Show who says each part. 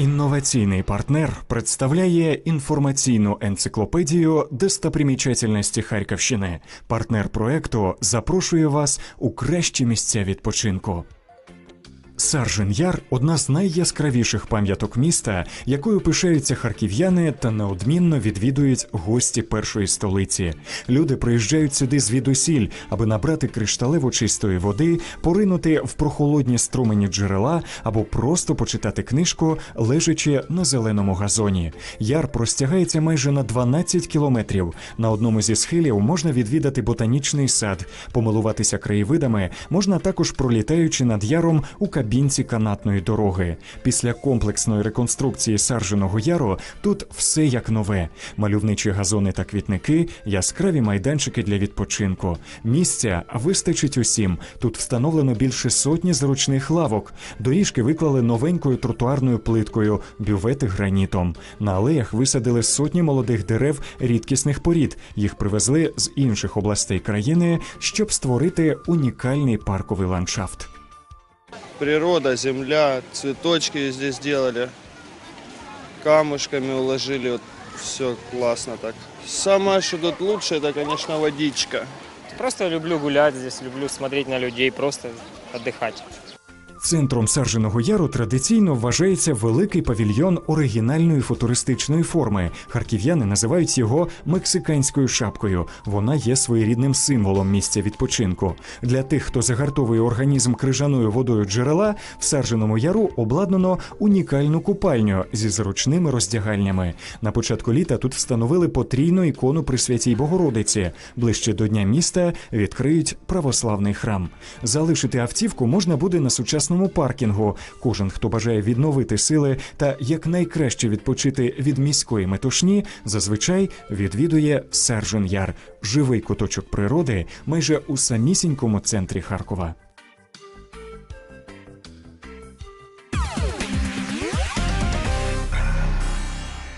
Speaker 1: Інноваційний партнер представляє інформаційну енциклопедію достопримічательності Харківщини. Партнер проекту запрошує вас у кращі місця відпочинку. Саржин Яр одна з найяскравіших пам'яток міста, якою пишаються харків'яни та неодмінно відвідують гості першої столиці. Люди приїжджають сюди звідусіль, аби набрати кришталево чистої води, поринути в прохолодні струмені джерела або просто почитати книжку, лежачи на зеленому газоні. Яр простягається майже на 12 кілометрів. На одному зі схилів можна відвідати ботанічний сад, помилуватися краєвидами можна також пролітаючи над яром у кабінці канатної дороги. Після комплексної реконструкції Сарженого яру тут все як нове: мальовничі газони та квітники, яскраві майданчики для відпочинку. Місця вистачить усім. Тут встановлено більше сотні зручних лавок. Доріжки виклали новенькою тротуарною плиткою, бювети гранітом. На алеях висадили сотні молодих дерев рідкісних порід. Їх привезли з інших областей країни, щоб створити унікальний парковий ландшафт.
Speaker 2: Природа, земля, цветочки здесь сделали, камушками уложили, вот все классно так. Самое, что тут лучше, это, конечно, водичка.
Speaker 3: Просто люблю гулять здесь, люблю смотреть на людей, просто отдыхать.
Speaker 1: Центром Сарженого Яру традиційно вважається великий павільйон оригінальної футуристичної форми. Харків'яни називають його мексиканською шапкою. Вона є своєрідним символом місця відпочинку. Для тих, хто загартовує організм крижаною водою джерела, в Сарженому Яру обладнано унікальну купальню зі зручними роздягальнями. На початку літа тут встановили потрійну ікону при святій Богородиці. Ближче до дня міста відкриють православний храм. Залишити автівку можна буде на сучасному паркінгу. Кожен, хто бажає відновити сили та якнайкраще відпочити від міської метушні, зазвичай відвідує Сержен Яр, живий куточок природи майже у самісінькому центрі Харкова.